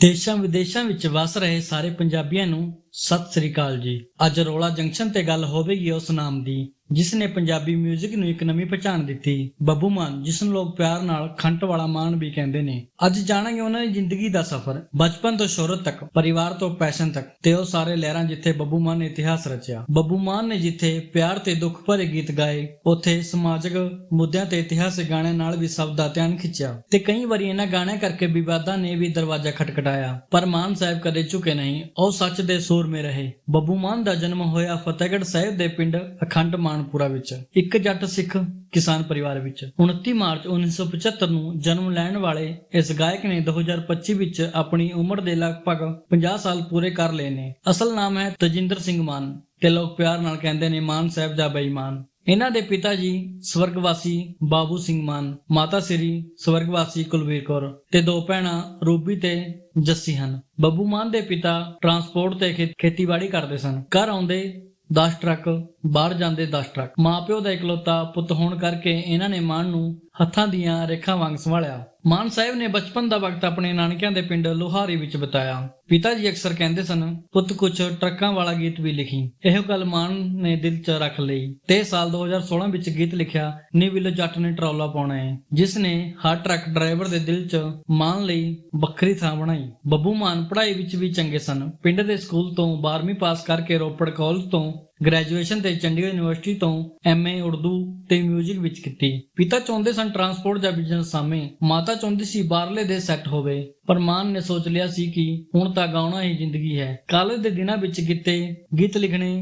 ਦੇਸ਼ਾਂ ਵਿਦੇਸ਼ਾਂ ਵਿੱਚ ਵਸ ਰਹੇ ਸਾਰੇ ਪੰਜਾਬੀਆਂ ਨੂੰ ਸਤਿ ਸ੍ਰੀ ਅਕਾਲ ਜੀ। ਅੱਜ ਰੋਲਾ ਜੰਕਸ਼ਨ ਤੇ ਗੱਲ ਹੋਵੇਗੀ ਉਸ ਨਾਮ ਦੀ ਜਿਸ ਨੇ ਪੰਜਾਬੀ 뮤직 ਨੂੰ ਇੱਕ ਨਵੀਂ ਪਛਾਣ ਦਿੱਤੀ। ਬੱਬੂ ਮਾਨ ਜਿਸ ਨੂੰ ਲੋਕ ਪਿਆਰ ਨਾਲ ਖੰਟ ਵਾਲਾ ਮਾਨ ਵੀ ਕਹਿੰਦੇ ਨੇ। ਅੱਜ ਜਾਣਾਂਗੇ ਉਹਨਾਂ ਦੀ ਜ਼ਿੰਦਗੀ ਦਾ ਸਫ਼ਰ, ਬਚਪਨ ਤੋਂ ਸ਼ੋਹਰਤ ਤੱਕ, ਪਰਿਵਾਰ ਤੋਂ ਪੈਸ਼ਨ ਤੱਕ, ਤੇ ਉਹ ਸਾਰੇ ਲਹਿਰਾਂ ਜਿੱਥੇ ਬੱਬੂ ਮਾਨ ਨੇ ਇਤਿਹਾਸ ਰਚਿਆ। ਬੱਬੂ ਮਾਨ ਨੇ ਜਿੱਥੇ ਪਿਆਰ ਤੇ ਦੁੱਖ ਭਰੇ ਗੀਤ ਗਾਏ, ਉੱਥੇ ਸਮਾਜਿਕ ਮੁੱਦਿਆਂ ਤੇ ਇਤਿਹਾਸਿਕ ਗਾਣਿਆਂ ਨਾਲ ਵੀ ਸਭ ਦਾ ਧਿਆਨ ਖਿੱਚਿਆ। ਤੇ ਕਈ ਵਾਰੀ ਇਹਨਾਂ ਗਾਣਿਆਂ ਕਰਕੇ ਵਿਵਾਦਾਂ ਨੇ ਵੀ ਦਰਵਾਜ਼ਾ ਖਟਖਟਾਇਆ। ਪਰ ਮਾਨ ਸਾਹਿਬ ਕਦੇ ਝੁਕੇ ਨਹੀਂ, ਉਹ ਸੱਚ ਦੇ ਸੂਰਮੇ ਰਹੇ। ਬੱਬੂ ਮਾਨ ਦਾ ਜਨਮ ਹੋਇਆ ਫਤਿਹਗੜ੍ਹ ਸਾਹਿਬ ਦੇ ਪਿੰਡ ਅਖੰਡ ਮਾਨਪੁਰਾ ਵਿੱਚ, ਇੱਕ ਜੱਟ ਸਿੱਖ ਕਿਸਾਨ ਪਰਿਵਾਰ ਵਿੱਚ। 29 ਮਾਰਚ 1975 ਨੂੰ ਜਨਮ ਲੈਣ ਵਾਲੇ ਇਸ ਗਾਇਕ ਨੇ 2025 ਵਿੱਚ ਆਪਣੀ ਉਮਰ ਦੇ ਲਗਭਗ 50 ਸਾਲ ਪੂਰੇ ਕਰ ਲਏ ਨੇ। ਅਸਲ ਨਾਮ ਹੈ ਤਜਿੰਦਰ ਸਿੰਘ ਮਾਨ। ਤੇ ਲੋਕ ਪਿਆਰ ਨਾਲ ਕਹਿੰਦੇ ਨੇ, ਮਾਨ ਸਾਹਿਬ ਜਾਂ ਬੇਈਮਾਨ। ਇਹਨਾਂ ਦੇ ਪਿਤਾ ਜੀ ਸਵਰਗਵਾਸੀ ਬਾਬੂ ਸਿੰਘ ਮਾਨ, ਮਾਤਾ ਸ੍ਰੀ ਸਵਰਗਵਾਸੀ ਕੁਲਵੀਰ ਕੌਰ ਤੇ ਦੋ ਭੈਣਾਂ ਰੂਬੀ ਤੇ ਜੱਸੀ ਹਨ। ਬੱਬੂ ਮਾਨ ਦੇ ਪਿਤਾ ਟਰਾਂਸਪੋਰਟ ਤੇ ਖੇ- ਖੇਤੀਬਾੜੀ ਕਰਦੇ ਸਨ। ਘਰ ਆਉਂਦੇ 10 ਟਰੱਕ ਬਾਹਰ ਜਾਂਦੇ 10 ਟਰੱਕ। ਮਾਪਿਓ ਦਾ ਇਕਲੌਤਾ ਪੁੱਤ ਹੋਣ ਕਰਕੇ ਇਹਨਾਂ ਨੇ ਮਾਨ ਨੂੰ ਹੱਥਾਂ ਦੀਆਂ ਰੇਖਾਂ ਵਾਂਗ ਸੰਭਾਲਿਆ। ਮਾਨ ਸਾਹਿਬ ਨੇ ਬਚਪਨ ਦਾ ਵਕਤ ਆਪਣੇ ਨਾਨਕਿਆਂ ਦੇ ਪਿੰਡ ਲੋਹਾਰੀ ਵਿੱਚ ਬਿਤਾਇਆ। ਪਿਤਾ ਜੀ ਅਕਸਰ ਕਹਿੰਦੇ ਸਨ, ਪੁੱਤ ਕੁਝ ਟਰੱਕਾਂ ਵਾਲਾ ਗੀਤ ਵੀ ਲਿਖੀ। ਇਹੋ ਗੱਲ ਮਾਨ ਨੇ ਦਿਲ 'ਚ ਰੱਖ ਲਈ। ਤੇ ਸਾਲ 2016 ਵਿੱਚ ਗੀਤ ਲਿਖਿਆ ਨੀ ਵਿਲ ਜੱਟ ਨੇ ਟਰੌਲਾ ਪਾਉਣਾ ਹੈ। ਜਿਸ ਨੇ ਹਰ ਟਰੱਕ ਡਰਾਈਵਰ ਦੇ ਦਿਲ 'ਚ ਮਾਨ ਲਈ ਵੱਖਰੀ ਥਾਂ ਬਣਾਈ। ਬੱਬੂ ਮਾਨ ਪੜ੍ਹਾਈ ਵਿੱਚ ਵੀ ਚੰਗੇ ਸਨ। ਪਿੰਡ ਦੇ ਸਕੂਲ ਤੋਂ 12ਵੀਂ ਪਾਸ ਕਰਕੇ ਰੋਪੜ ਕਾਲਜ ਤੋਂ ਗ੍ਰੈਜੂਏਸ਼ਨ ਤੇ ਚੰਡੀਗੜ੍ਹ ਯੂਨੀਵਰਸਿਟੀ ਤੋਂ ਐਮਏ ਉਰਦੂ ਤੇ 뮤직 ਵਿੱਚ ਕੀਤੀ। ਪਿਤਾ ਚਾਹੁੰਦੇ ਸਨ ਟਰਾਂਸਪੋਰਟ ਜਾਂ ਬਿਜ਼ਨਸ ਸਾਹਮਣੇ ਮਾਤਾ ਚਾਹੁੰਦੀ ਸੀ ਬਾਹਰਲੇ ਦੇ ਸੈੱਟ ਹੋਵੇ, ਪਰ ਮਾਨ ਨੇ ਸੋਚ ਲਿਆ ਸੀ ਕਿ ਹੁਣ ਤਾਂ ਗਾਉਣਾ ਹੀ ਜ਼ਿੰਦਗੀ ਹੈ। ਕਾਲਜ ਦੇ ਦਿਨਾਂ ਵਿੱਚ ਕਿਤੇ ਗੀਤ ਲਿਖਣੇ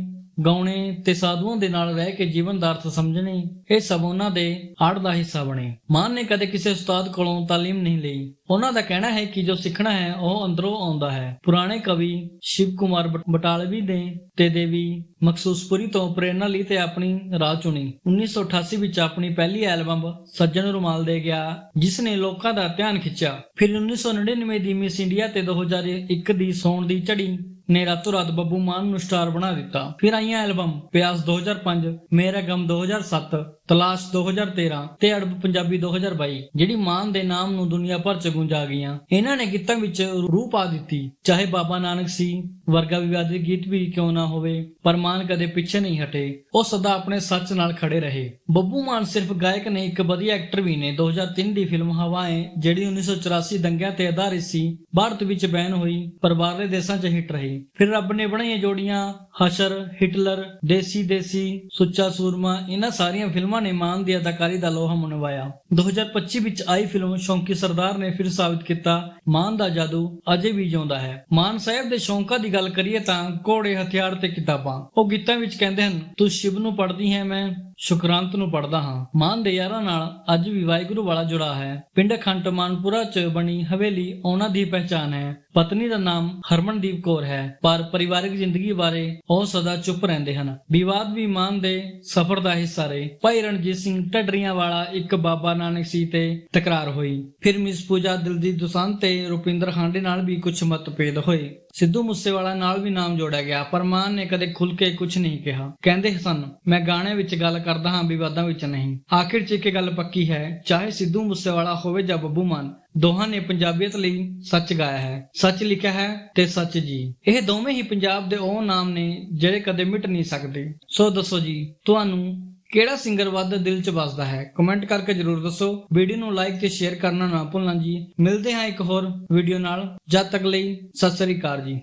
ਗਾਉਣੇ ਤੇ ਸਾਧੂਆਂ ਦੇ ਨਾਲ ਰਹਿ ਕੇ ਜੀਵਨ ਦਾ ਅਰਥ ਸਮਝਣੇ, ਇਹ ਸਭ ਉਹਨਾਂ ਦੇ ਆੜ ਦਾ ਹਿੱਸਾ ਬਣੇ। ਮਾਨ ਨੇ ਕਦੇ ਕਿਸੇ ਉਸਤਾਦ ਕੋਲੋਂ ਤਾਲੀਮ ਨਹੀਂ ਲਈ। ਉਹਨਾਂ ਦਾ ਕਹਿਣਾ ਹੈ ਕਿ ਜੋ ਸਿੱਖਣਾ ਹੈ, ਉਹ ਅੰਦਰੋਂ ਆਉਂਦਾ ਹੈ। ਪੁਰਾਣੇ ਕਵੀ ਸ਼ਿਵ ਕੁਮਾਰ ਬਟਾਲਵੀ ਨੇ ਤੇ ਦੇਵੀ ਮਖਸੂਸਪੁਰੀ ਤੋਂ ਪ੍ਰੇਰਣਾ ਲਈ ਤੇ ਆਪਣੀ ਰਾਹ ਚੁਣੀ। 1988 ਵਿੱਚ ਆਪਣੀ ਪਹਿਲੀ ਐਲਬਮ ਸੱਜਣ ਰੁਮਾਲ ਦੇ ਗਿਆ, ਜਿਸ ਨੇ ਲੋਕਾਂ ਦਾ ਧਿਆਨ ਖਿੱਚਿਆ। ਫਿਰ 1999 ਦੀ ਮਿਸ ਇੰਡੀਆ ਤੇ 2001 ਦੀ ਸੌਣ ਦੀ ਝੜੀ ਨੇ ਰਾਤੋਂ ਰਾਤ ਬੱਬੂ ਮਾਨ ਨੂੰ ਸਟਾਰ ਬਣਾ ਦਿੱਤਾ। ਫਿਰ ਆਈਆਂ ਐਲਬਮ ਪਿਆਸ 2005 ਮੇਰਾ ਗਮ 2007 ਤਲਾਸ਼ 2013 ਤੇ ਅੜਬ ਪੰਜਾਬੀ 2022 ਜਿਹੜੀ ਮਾਨ ਦੇ ਨਾਮ ਨੂੰ ਦੁਨੀਆ ਭਰ ਚ ਗੂੰਜਾ ਗਈਆਂ। ਇਹਨਾਂ ਨੇ ਗੀਤਾਂ ਵਿੱਚ ਰੂਹ ਪਾ ਦਿੱਤੀ। ਚਾਹੇ ਬਾਬਾ ਨਾਨਕ ਸੀ, ਵਰਗਾ ਵਿਵਾਦਿਤ ਗੀਤ ਵੀ ਕਿਉਂ ਨਾ ਹੋਵੇ, ਪਰ ਮਾਨ ਕਦੇ ਪਿੱਛੇ ਨਹੀਂ ਹਟੇ। ਉਹ ਸਦਾ ਆਪਣੇ ਸੱਚ ਨਾਲ ਖੜੇ ਰਹੇ। ਬੱਬੂ ਮਾਨ ਸਿਰਫ ਗਾਇਕ ਨੇ, ਇੱਕ ਵਧੀਆ ਐਕਟਰ ਵੀ ਨੇ। 2003 ਦੀ ਫਿਲਮ ਹਵਾएं ਜਿਹੜੀ 1984 ਦੰਗਿਆਂ ਤੇ ਆਧਾਰਿਤ ਸੀ, ਭਾਰਤ ਵਿੱਚ ਬੈਨ ਹੋਈ, ਪਰ ਬਾਹਰਲੇ ਦੇਸ਼ਾਂ 'ਚ ਹਿੱਟ ਰਹੀ। ਫਿਰ ਰੱਬ ਨੇ ਬਣਾਈਆਂ ਜੋੜੀਆਂ ਹਸ਼ਰ, ਹਿਟਲਰ, ਦੇਸੀ ਦੇਸੀ, ਸੁੱਚਾ ਸੂਰਮਾ, ਇਹਨਾਂ ਸਾਰੀਆਂ ਫਿਲਮਾਂ ਨੇ ਮਾਨ ਦੀ ਅਦਾਕਾਰੀ ਦਾ ਲੋਹਾ ਮਨਵਾਇਆ। 2025 ਵਿੱਚ ਆਈ ਫਿਲਮ ਸ਼ੌਂਕੀ ਸਰਦਾਰ ਨੇ ਫਿਰ ਸਾਬਿਤ ਕੀਤਾ, ਮਾਨ ਦਾ ਜਾਦੂ ਅਜੇ ਵੀ ਜਿਉਂਦਾ ਹੈ। ਮਾਨ ਸਾਹਿਬ ਦੇ ਸ਼ੌਂਕਾਂ ਦੀ ਗੱਲ ਕਰੀਏ ਤਾਂ ਘੋੜੇ, ਹਥਿਆਰ ਤੇ ਕਿਤਾਬਾਂ। ਉਹ ਗੀਤਾਂ ਵਿੱਚ ਕਹਿੰਦੇ ਹਨ, ਤੂੰ ਸ਼ਿਵ ਨੂੰ ਪੜ੍ਹਦੀ ਹੈ ਮੈਂ ਸ਼ੁਕਰਾਂਤ ਨੂੰ ਪੜਦਾ ਹਾਂ। ਮਾਨ ਦੇ ਯਾਰਾਂ ਨਾਲ ਅੱਜ ਵੀ ਵਾਹਿਗੁਰੂ ਵਾਲਾ ਜੁੜਾ ਹੈ। ਪਿੰਡ ਖੰਟਮਾਨਪੁਰਾ ਚ ਬਣੀ ਹਵੇਲੀ ਉਹਨਾਂ ਦੀ ਪਹਿਚਾਨ ਹੈ। ਪਤਨੀ ਦਾ ਨਾਮ ਹਰਮਨਦੀਪ ਕੌਰ ਹੈ, ਪਰ ਪਰਿਵਾਰਕ ਜ਼ਿੰਦਗੀ ਬਾਰੇ ਉਹ ਸਦਾ ਚੁੱਪ ਰਹਿੰਦੇ ਹਨ। ਵਿਵਾਦ ਵੀ ਮਾਨ ਦੇ ਸਫ਼ਰ ਦਾ ਹਿੱਸਾ ਰਹੇ। ਭਾਈ ਰਣਜੀਤ ਸਿੰਘ ਢੱਡਰੀਆਂ ਵਾਲਾ ਇੱਕ ਬਾਬਾ ਨਾਨਕ ਸੀ ਤੇ ਤਕਰਾਰ ਹੋਈ। ਫਿਰ ਮਿਸ ਪੂਜਾ ਦਿਲਜੀਤ ਦੁਸਾਂਝ ਤੇ ਰੁਪਿੰਦਰ ਖਾਂਡੇ ਨਾਲ ਵੀ ਕੁਝ ਮਤਭੇਦ ਹੋਏ। ਸਿੱਧੂ ਮੂਸੇਵਾਲਾ ਨਾਲ ਵੀ ਨਾਮ ਜੋੜਿਆ ਗਿਆ। ਪਰ ਮਾਨ ਨੇ ਕਦੇ ਖੁੱਲ ਕੇ ਕੁਝ ਨਹੀਂ ਕਿਹਾ। ਕਹਿੰਦੇ ਸਨ, ਮੈਂ ਗਾਣੇ ਵਿੱਚ ਗੱਲ ਕਰਦਾ ਹਾਂ, ਵਿਵਾਦਾਂ ਵਿੱਚ ਨਹੀਂ। ਆਖਿਰ 'ਚ ਇੱਕ ਗੱਲ ਪੱਕੀ ਹੈ, ਚਾਹੇ ਸਿੱਧੂ ਮੂਸੇਵਾਲਾ ਹੋਵੇ ਜਾਂ ਬੱਬੂ ਮਾਨ, ਦੋਹਾਂ ਨੇ ਪੰਜਾਬੀਅਤ ਲਈ ਸੱਚ ਗਾਇਆ ਹੈ। ਸੱਚ ਲਿਖਿਆ ਹੈ ਤੇ ਸੱਚ ਜੀ। ਇਹ ਦੋਵੇਂ ਹੀ ਪੰਜਾਬ ਦੇ ਉਹ ਨਾਮ ਨੇ ਜਿਹੜੇ ਕਦੇ ਮਿਟ ਨਹੀਂ ਸਕਦੇ। ਸੋ ਦੱਸੋ ਜੀ, ਤੁਹਾਨੂੰ ਕਿਹੜਾ ਸਿੰਗਰ ਵੱਧ ਦਿਲ 'ਚ ਵੱਸਦਾ ਹੈ? ਕਮੈਂਟ ਕਰਕੇ ਜਰੂਰ ਦੱਸੋ। ਵੀਡੀਓ ਨੂੰ ਲਾਈਕ ਤੇ ਸ਼ੇਅਰ ਕਰਨਾ ਨਾ ਭੁੱਲਣਾ ਜੀ। ਮਿਲਦੇ ਹਾਂ ਇੱਕ ਹੋਰ ਵੀਡੀਓ ਨਾਲ। ਜਦ ਤੱਕ ਲਈ, ਸਤਿ ਸ੍ਰੀ ਅਕਾਲ ਜੀ।